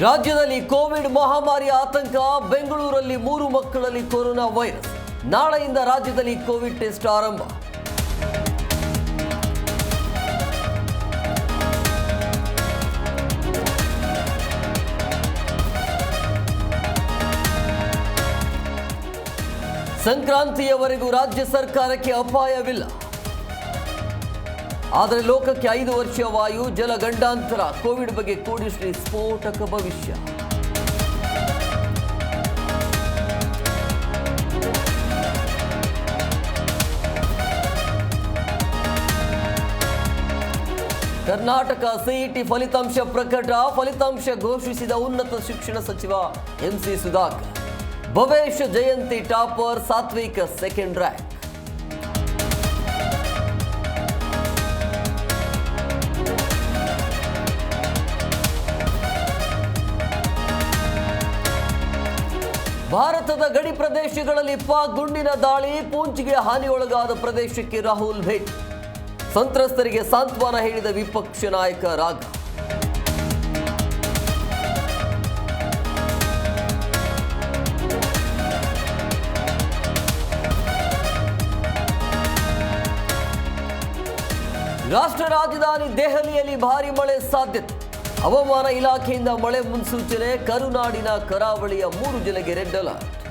ರಾಜ್ಯದಲ್ಲಿ ಕೋವಿಡ್ ಮಹಾಮಾರಿ ಆತಂಕ, ಬೆಂಗಳೂರಲ್ಲಿ ಮೂರು ಮಕ್ಕಳಲ್ಲಿ ಕೊರೋನಾ ವೈರಸ್. ನಾಳೆಯಿಂದ ರಾಜ್ಯದಲ್ಲಿ ಕೋವಿಡ್ ಟೆಸ್ಟ್ ಆರಂಭ. ಸಂಕ್ರಾಂತಿಯವರೆಗೂ ರಾಜ್ಯ ಸರ್ಕಾರಕ್ಕೆ ಅಪಾಯವಿಲ್ಲ. ಆದರೆ ಲೋಕಕ್ಕೆ ಐದು ವರ್ಷ ವಾಯು, ಜಲ ಗಂಡಾಂತರ, ಕೋವಿಡ್ ಬಗ್ಗೆ ಕೋಡಿಶ್ರೀ ಸ್ಫೋಟಕ ಭವಿಷ್ಯ. ಕರ್ನಾಟಕ ಸಿಇಟಿ ಫಲಿತಾಂಶ ಪ್ರಕಟ, ಫಲಿತಾಂಶ ಘೋಷಿಸಿದ ಉನ್ನತ ಶಿಕ್ಷಣ ಸಚಿವ MC Sudhakar. Bhavesh Jayanti topper, Satvika second rank ಭಾರತದ ಗಡಿ ಪ್ರದೇಶಗಳಲ್ಲಿ ಪಾಕ್ ಗುಂಡಿನ ದಾಳಿ, ಪೂಂಚ್ಗೆ ಹಾನಿಯೊಳಗಾದ ಪ್ರದೇಶಕ್ಕೆ ರಾಹುಲ್ ಭೇಟಿ. ಸಂತ್ರಸ್ತರಿಗೆ ಸಾಂತ್ವನ ಹೇಳಿದ ವಿಪಕ್ಷ ನಾಯಕ ರಾಗ. ರಾಷ್ಟ್ರ ರಾಜಧಾನಿ ದೆಹಲಿಯಲ್ಲಿ ಭಾರಿ ಮಳೆ ಸಾಧ್ಯತೆ. ಹವಾಮಾನ ಇಲಾಖೆಯಿಂದ ಮಳೆ ಮುನ್ಸೂಚನೆ ಕರುನಾಡಿನ ಕರಾವಳಿಯ ಮೂರು ಜಿಲ್ಲೆಗೆ ರೆಡ್ ಅಲರ್ಟ್.